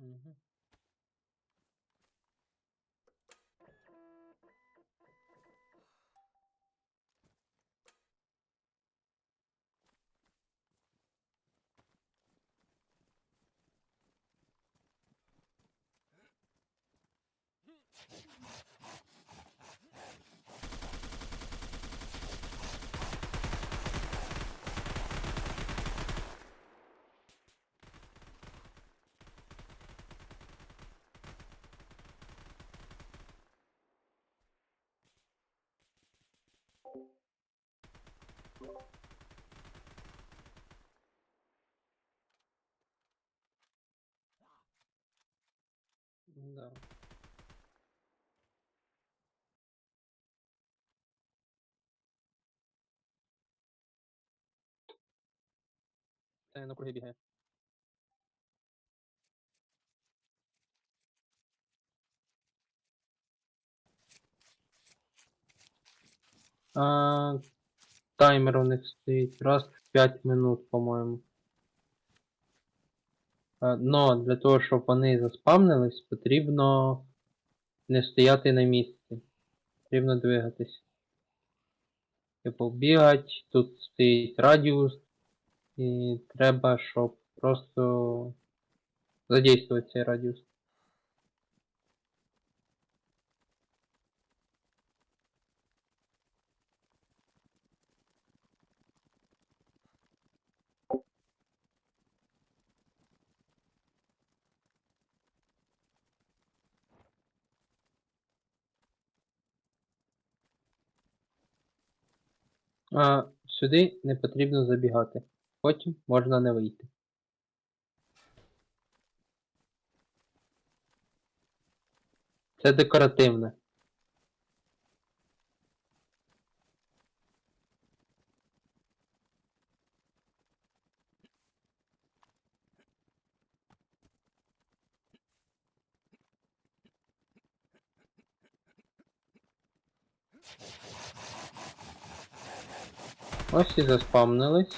Угу. Да. Та на круги бігає. А, таймер у них стоїть раз в 5 минут, по-моєму. Но для того, щоб вони заспавнились, потрібно не стояти на місці. Потрібно двигатись. Типу бігать, тут стоїть радіус, і треба, щоб просто задействувати цей радіус. А сюди не потрібно забігати. Потім можна не вийти. Це декоративне. Ось і заспавнились.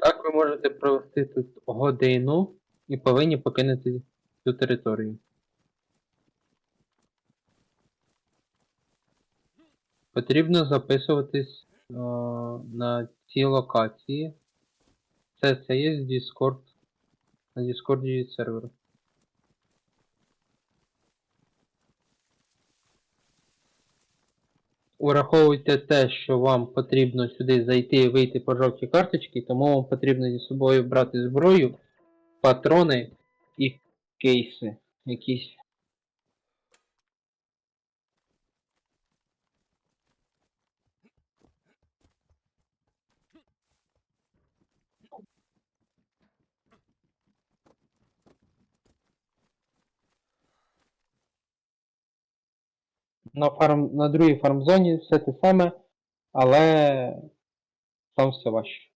Так ви можете провести тут годину і повинні покинути цю територію. Потрібно записуватись е, на ці локації. Це, це є Discord. На Discord є сервер. Ураховуйте те, що вам потрібно сюди зайти і вийти по жовтій карточці, тому вам потрібно зі собою брати зброю, патрони і кейси якісь. На, фарм, на другій фармзоні все те саме, але там все важче.